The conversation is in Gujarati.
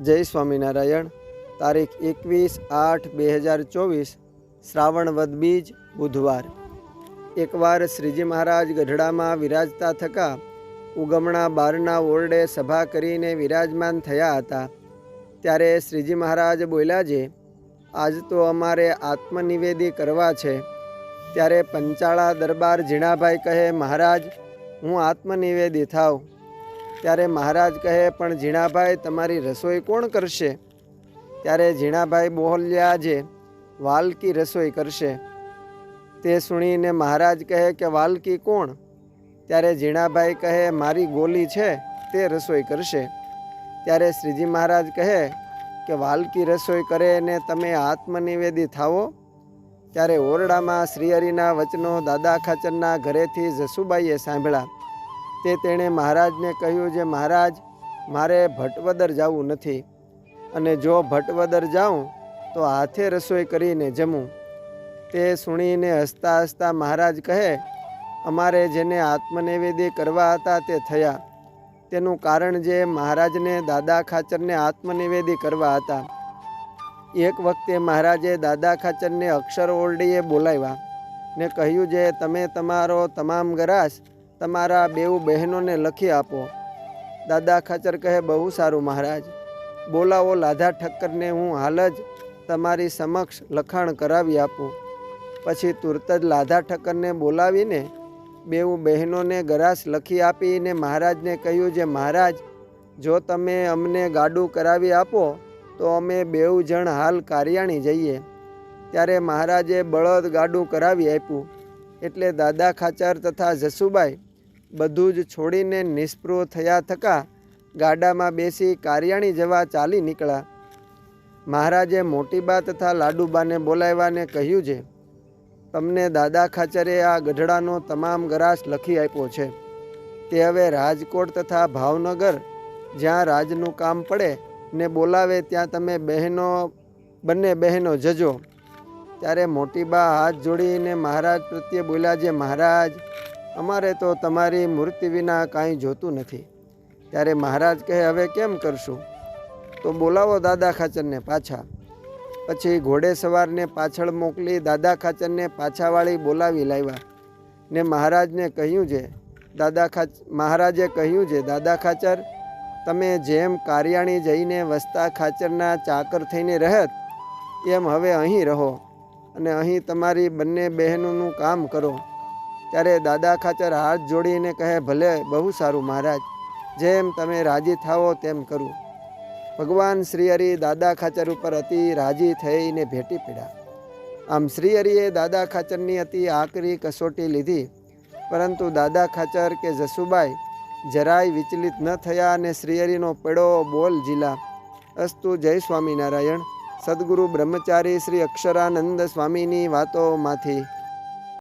જય સ્વામિનારાયણ. તારીખ એકવીસ આઠ બે હજાર ચોવીસ શ્રાવણ વદબીજ બુધવાર. એકવાર શ્રીજી મહારાજ ગઢડામાં વિરાજતા થકા, ઉગમણા બારના ઓરડે સભા કરીને વિરાજમાન થયા હતા. ત્યારે શ્રીજી મહારાજ બોલ્યા છે, આજ તો અમારે આત્મનિવેદી કરવા છે. ત્યારે પંચાળા દરબાર ઝીણાભાઈ કહે, મહારાજ, હું આત્મનિવેદી થાવ ત્યારે મહારાજ કહે, પણ ઝીણાભાઈ, તમારી રસોઈ કોણ કરશે? ત્યારે ઝીણાભાઈ બોલ્યા જે વાલકી રસોઈ કરશે. તે સુણીને મહારાજ કહે કે, વાલકી કોણ? ત્યારે ઝીણાભાઈ કહે, મારી ગોલી છે, તે રસોઈ કરશે. ત્યારે શ્રીજી મહારાજ કહે કે, વાલકી રસોઈ કરે ને તમે આત્મનિવેદી થાવો ત્યારે ઓરડામાં શ્રીહરિના વચનો દાદા ખાચરના ઘરેથી જસુબાઈએ સાંભળ્યા. તે તેણે મહારાજને કહ્યું જે મહારાજ, મારે ભટવદર જવું નથી. અને જો ભટવદર જાઉં, તો હાથે રસોઈ કરીને જમું. તે સુણીને હસતા હસતા મહારાજ કહે, અમારે જેને આત્મનિવેદી કરવા હતા તે થયા. તેનું કારણ જે મહારાજને દાદા ખાચરને આત્મનિવેદી કરવા હતા. એક વખતે મહારાજે દાદા ખાચરને અક્ષર ઓરડીએ બોલાવ્યા ને કહ્યું, જે તમે તમારો તમામ ગરાસ તમારા બેઉ બહેનોને લખી આપો. દાદા ખાચર કહે, બહુ સારું મહારાજ. બોલાવો લાધા ઠક્કરને, હું હાલ જ તમારી સમક્ષ લખાણ કરાવી આપું. પછી તુરત જ લાધા ઠક્કરને બોલાવીને બેઉ બહેનોને ગરાસ લખી આપીને મહારાજને કહ્યું જે મહારાજ, જો તમે અમને ગાડું કરાવી આપો, તો અમે બેઉ જણ હાલ કારિયાણી જઈએ. ત્યારે મહારાજે બળદ ગાડું કરાવી આપ્યું. એટલે દાદા ખાચર તથા જસુબાઈ બધું જ છોડીને નિષ્પૃહ થયા થકા ગાડામાં બેસી કારિયાણી જવા ચાલી નીકળ્યા. મહારાજે મોટીબા તથા લાડુબાને બોલાવ્યાને કહ્યું છે, તમને દાદા ખાચરે આ ગઢડાનો તમામ ગરાસ લખી આપ્યો છે. તે હવે રાજકોટ તથા ભાવનગર, જ્યાં રાજનું કામ પડે ને બોલાવે ત્યાં તમે બહેનો, બંને બહેનો જજો. ત્યારે મોટીબા હાથ જોડીને મહારાજ પ્રત્યે બોલ્યા, જે મહારાજ, અમારે તો તમારી મૂર્તિ વિના કાંઈ જોતું નથી. ત્યારે મહારાજ કહે, હવે કેમ કરશું? તો બોલાવો દાદા ખાચરને પાછા. પછી ઘોડે સવારને પાછળ મોકલી દાદા ખાચરને પાછાવાળી બોલાવી લાવ્યા ને મહારાજને કહ્યું છે દાદા ખાચ, મહારાજે કહ્યું છે દાદા ખાચર, તમે જેમ કારિયાણી જઈને વસતા ખાચરના ચાકર થઈને રહેત, એમ હવે અહીં રહો. અને અહીં તમારી બંને બહેનોનું કામ કરો. ત્યારે દાદા ખાચર હાથ જોડીને કહે, ભલે, બહુ સારું મહારાજ. જેમ તમે રાજી થાવો તેમ કરું. ભગવાન શ્રીહરિ દાદા ખાચર ઉપર અતિ રાજી થઈને ભેટી પડ્યા. આમ શ્રીહરિએ દાદા ખાચરની અતિ આકરી કસોટી લીધી. પરંતુ દાદા ખાચર કે જસુબાઈ જરાય વિચલિત ન થયા અને શ્રીહરિનો પેડો બોલ જીલા અસ્તુ જય સ્વામિનારાયણ. સદગુરુ બ્રહ્મચારી શ્રી અક્ષરાનંદ સ્વામીની વાતોમાંથી